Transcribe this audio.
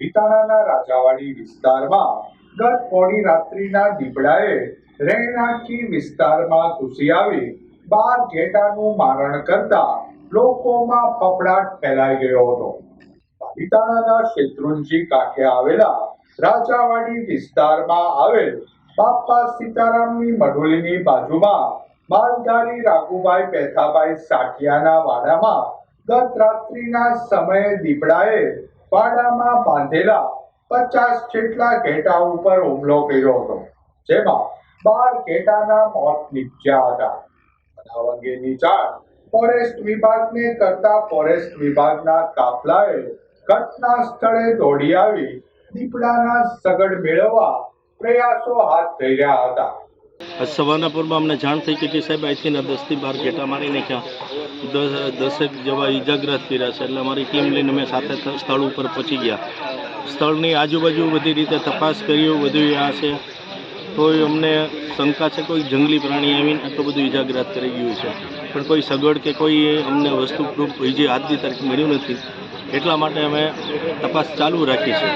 પાલીતાણાના રાજાવાડી વિસ્તારમાં ગત મોડી રાત્રિના દીપડાએ રહેણાંકી વિસ્તારમાં ઘૂસી આવી બાર ઘેટાનું મારણ કરતા લોકોમાં ફફડાટ ફેલાઈ ગયો હતો. પાલીતાણાના શેત્રુંજી કાંઠે આવેલા રાજાવાડી વિસ્તારમાં આવેલ બાપા સીતારામની મઢોલીની બાજુમાં માલધારી રાઘુભાઈ પેથાભાઈ સાઠિયાના વાડામાં ગત રાત્રિના સમયે દીપડાએ વાડામાં બાંધેલા પચાસ જેટલા ઘેટા ઉપર હુમલો કર્યો હતો, જેમાં બાર ઘેટાના મોત નીપજ્યા હતા. બનાવ અંગેની જાણ ફોરેસ્ટ વિભાગને કરતા ફોરેસ્ટ વિભાગના કાફલાએ ઘટના સ્થળે દોડી આવી દીપડાના સગડ મેળવવા પ્રયાસો હાથ ધર્યા હતા. આજ સવારના પૂરમાં અમને જાણ થઈ કે સાહેબ અહીંથી દસથી બાર ઘેટા મારી નાખ્યા. દસ દસેક જેવા ઇજાગ્રસ્ત કર્યા છે. એટલે અમારી ટીમ લઈને અમે સાથે સ્થળ ઉપર પહોંચી ગયા. સ્થળની આજુબાજુ બધી રીતે તપાસ કર્યું, બધું આ છે. તોય અમને શંકા છે કોઈ જંગલી પ્રાણી આવીને આટલું બધું ઇજાગ્રસ્ત કરી ગયું છે. પણ કોઈ સગવડ કે કોઈ અમને વસ્તુ પ્રૂફ હજી આજની તારીખ મળ્યું નથી, એટલા માટે અમે તપાસ ચાલુ રાખી છે.